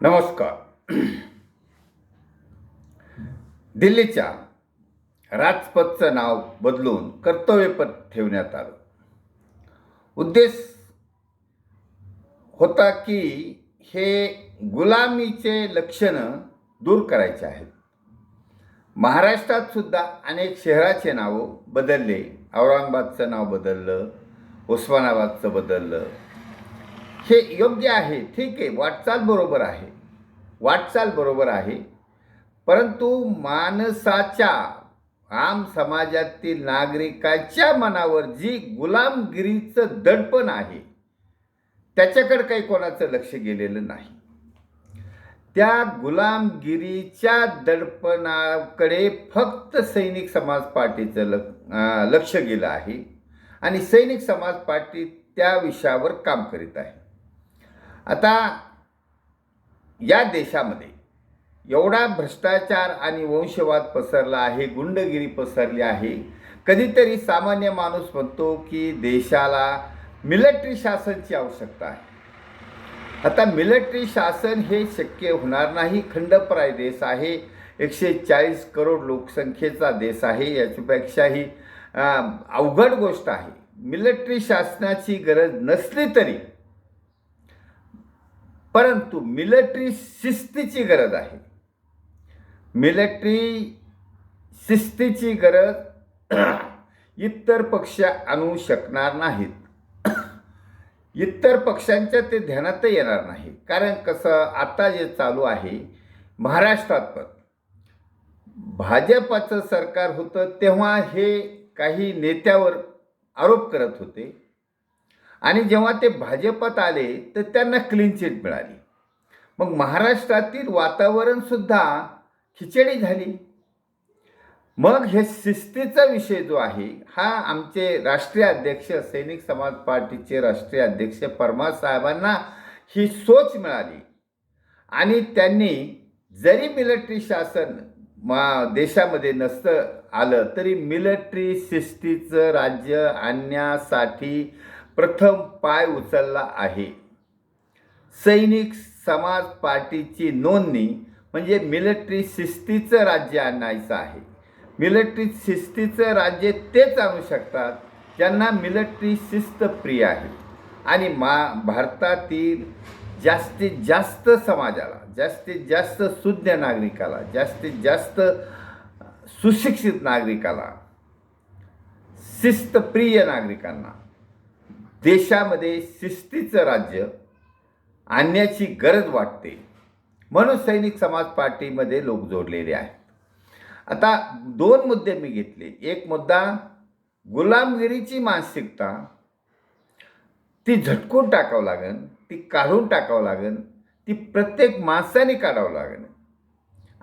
नमस्कार. दिल्लीच्या राजपथचं नाव बदलून कर्तव्यपथ ठेवण्यात आलं. उद्देश होता की हे गुलामीचे लक्षणं दूर करायचे आहेत. महाराष्ट्रात सुद्धा अनेक शहराचे नावं बदलले. औरंगाबादचं नाव बदललं उस्मानाबादचं बदललं हे योग्य आहे ठीक आहे वाटचाल बरोबर आहे. वाटचाल बरोबर आहे. परंतु माणसाच्या आम समाजातील नागरिकाच्या मनावर जी गुलामगिरीचं दडपण आहे त्याच्याकडे काही कोणाचं लक्ष गेलेलं नाही. त्या गुलामगिरीच्या दडपणाकडे फक्त सैनिक समाज पार्टीचं लक लक्ष गेलं आहे आणि सैनिक समाज पार्टी त्या विषयावर काम करीत आहे. आता या देशामध्ये एवढा भ्रष्टाचार आणि वंशवाद पसरला आहे गुंडगिरी पसरली आहे. कधीतरी सामान्य माणूस म्हणतो की देशाला मिलिटरी शासनची आवश्यकता आहे. आता मिलिटरी शासन हे शक्य होणार नाही. खंडप्राय देश आहे. एकशे चाळीस करोड लोकसंख्येचा देश आहे. याच्यापेक्षाही अवघड गोष्ट आहे. मिलिटरी शासनाची गरज नसली तरी परंतु मिलिटरी शिस्तीची गरज आहे. मिलिटरी शिस्तीची गरज इतर पक्ष आणू शकणार नाहीत. इतर पक्षांच्या ते ध्यानात येणार नाही. कारण कसं आता जे चालू आहे महाराष्ट्रात पण भाजपाचं सरकार होतं तेव्हा हे काही नेत्यावर आरोप करत होते. आणि जेव्हा ते भाजपात आले तर त्यांना क्लीन चिट मिळाली. मग महाराष्ट्रातील वातावरणसुद्धा खिचडी झाली. मग हे शिस्तीचा विषय जो आहे हा आमचे राष्ट्रीय अध्यक्ष सैनिक समाज पार्टीचे राष्ट्रीय अध्यक्ष परमार साहेबांना ही सोच मिळाली. आणि त्यांनी जरी मिलिटरी शासन मा देशामध्ये नसतं आलं तरी मिलिटरी शिस्तीचं राज्य आणण्यासाठी प्रथम पाय उचलला आहे. सैनिक समाज पार्टीची नोंदणी म्हणजे मिलिटरी शिस्तीचं राज्य आणायचं आहे. मिलिटरी शिस्तीचं राज्य तेच आणू शकतात ज्यांना मिलिटरी शिस्त प्रिय आहे. आणि मा भारतातील जास्तीत जास्त समाजाला जास्तीत जास्त शुद्ध नागरिकाला जास्तीत जास्त सुशिक्षित नागरिकाला शिस्तप्रिय नागरिकांना देशामध्ये शिस्तीचं राज्य आणण्याची गरज वाटते. म्हणून सैनिक समाज पार्टीमध्ये लोक जोडलेले आहेत. आता दोन मुद्दे मी घेतले. एक मुद्दा गुलामगिरीची मानसिकता ती झटकून टाकावं लागेल ती काढून टाकावं लागेल ती प्रत्येक माणसाने काढावं लागेल.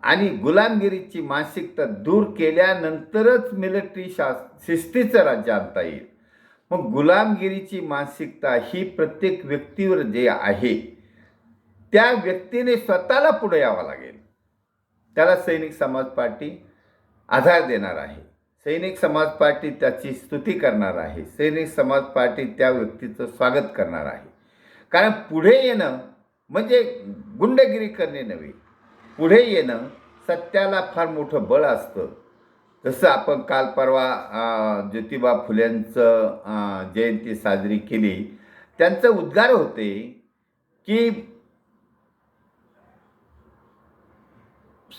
आणि गुलामगिरीची मानसिकता दूर केल्यानंतरच मिलिटरी शास शिस्तीचं राज्य आणता येईल. मग गुलामगिरीची मानसिकता ही प्रत्येक व्यक्तीवर जे आहे त्या व्यक्तीने स्वतःला पुढे यावं लागेल. त्याला सैनिक समाज पार्टी आधार देणार आहे. सैनिक समाज पार्टी त्याची स्तुती करणार आहे. सैनिक समाज पार्टी त्या व्यक्तीचं स्वागत करणार आहे. कारण पुढे येणं म्हणजे गुंडगिरी करणे नव्हे. पुढे येणं सत्याला फार मोठं बळ असतं. जसं आपण काल परवा ज्योतिबा फुल्यांचं जयंती साजरी केली. त्यांचं उद्गार होते की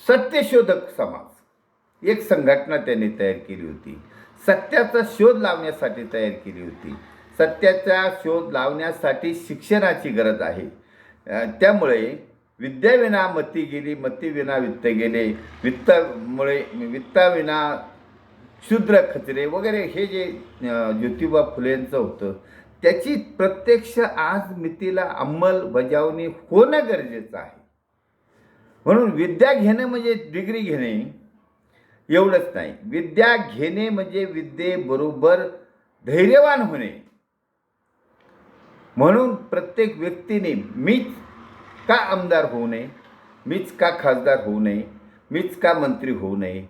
सत्यशोधक समाज एक संघटना त्यांनी तयार केली होती. सत्याचा शोध लावण्यासाठी तयार केली होती. सत्याचा शोध लावण्यासाठी शिक्षणाची गरज आहे. त्यामुळे विद्याविना मती गेली मतीविना वित्त गेले. वित्तामुळे वित्ताविना क्षुद्र खचरे वगैरे हे जे ज्योतिबा फुलेंचं होतं त्याची प्रत्यक्ष आज मितीला अंमलबजावणी होणं गरजेचं आहे. म्हणून विद्या घेणे म्हणजे डिग्री घेणे एवढंच नाही. विद्या घेणे म्हणजे विद्येबरोबर धैर्यवान होणे. म्हणून प्रत्येक व्यक्तीने मीच का आमदार होऊ नये? मीच का खासदार होऊ नये? मीच का मंत्री होऊ नये?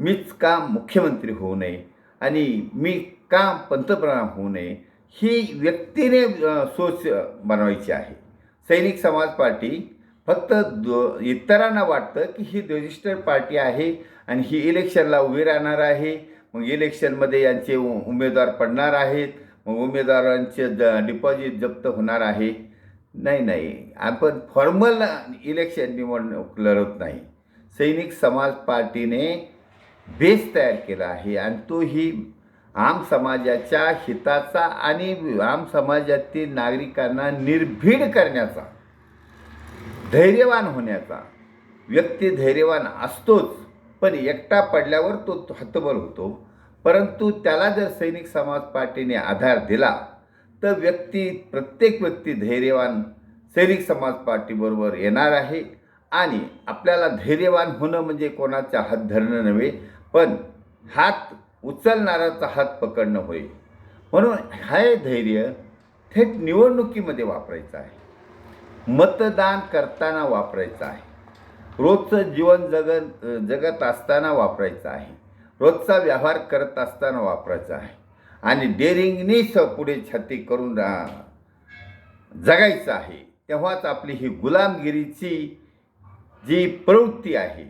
मीच का मुख्यमंत्री होऊ नये? आणि मी का पंतप्रधान होऊ नये? ही व्यक्तीने सोच बनवायची आहे. सैनिक समाज पार्टी फक्त दो इतरांना वाटतं की ही रजिस्टर्ड पार्टी आहे आणि ही इलेक्शनला उभी राहणार आहे. मग इलेक्शनमध्ये यांचे उ- उमेदवार पडणार आहेत. मग उमेदवारांचे ज डिपॉझिट जप्त होणार आहे. नाही नाही. आपण फॉर्मल इलेक्शन निवडणूक लढत नाही. सैनिक समाज पार्टीने बेस तयार केला आहे आणि तो ही आम समाजाच्या हिताचा आणि आम समाजातील नागरिकांना निर्भीड करण्याचा धैर्यवान होण्याचा व्यक्ती धैर्यवान असतोच पण एकटा पडल्यावर तो हतबल होतो. परंतु त्याला जर सैनिक समाज पार्टीने आधार दिला तर व्यक्ती प्रत्येक व्यक्ती धैर्यवान सैनिक समाज पार्टीबरोबर येणार आहे. आणि आपल्याला धैर्यवान होणं म्हणजे कोणाचा हात धरणं नव्हे पण हात उचलणाराचा हात पकडणं होय. म्हणून हे धैर्य थेट निवडणुकीमध्ये वापरायचं आहे. मतदान करताना वापरायचं आहे. रोजचं जीवन जगत जगत असताना वापरायचं आहे. रोजचा व्यवहार करत असताना वापरायचा आहे. आणि डेअरिंगनीच पुढे छाती करून रा- जगायचं आहे. तेव्हाच आपली ही गुलामगिरीची जी प्रवृत्ती आहे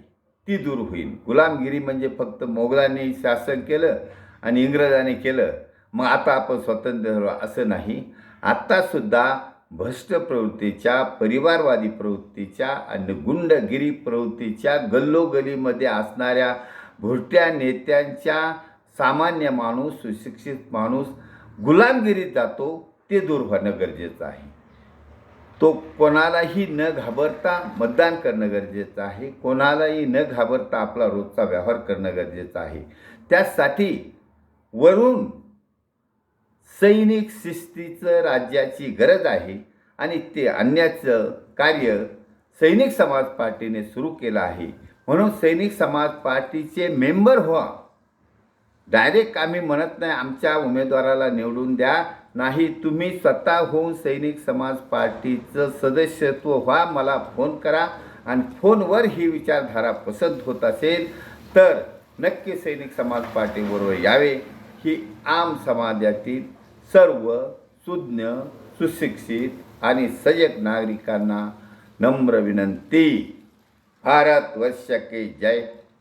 ती दूर होईल. गुलामगिरी म्हणजे फक्त मोगलांनी शासन केलं आणि इंग्रजांनी केलं. मग आता आपण स्वतंत्र झालो असं नाही. आत्तासुद्धा भ्रष्ट प्रवृत्तीच्या परिवारवादी प्रवृत्तीच्या आणि गुंडगिरी प्रवृत्तीच्या गल्लोगलीमध्ये असणाऱ्या भुरट्या नेत्यांच्या सामान्य माणूस सुशिक्षित माणूस गुलामगिरीत जातो ते दूर होणं गरजेचं आहे. तो कोणालाही न घाबरता मतदान करणं गरजेचं आहे. कोणालाही न घाबरता आपला रोजचा व्यवहार करणं गरजेचं आहे. त्यासाठी वरून सैनिक शिस्तीचं राज्याची गरज आहे आणि ते आणण्याचं कार्य सैनिक समाज पार्टीने सुरू केलं आहे. म्हणून सैनिक समाज पार्टीचे मेंबर व्हा. डायरेक्ट आम्ही म्हणत नाही आमच्या उमेदवाराला निवडून द्या. नाही तुम्ही स्वतः होऊन सैनिक समाज पार्टीचं सदस्यत्व व्हा मला फोन करा. आणि फोनवर ही विचारधारा पसंत होत असेल तर नक्की सैनिक समाज पार्टीबरोबर यावे. ही आम समाजातील सर्व सुज्ञ सुशिक्षित आणि सजग नागरिकांना नम्र विनंती. भारत वर्ष के जय.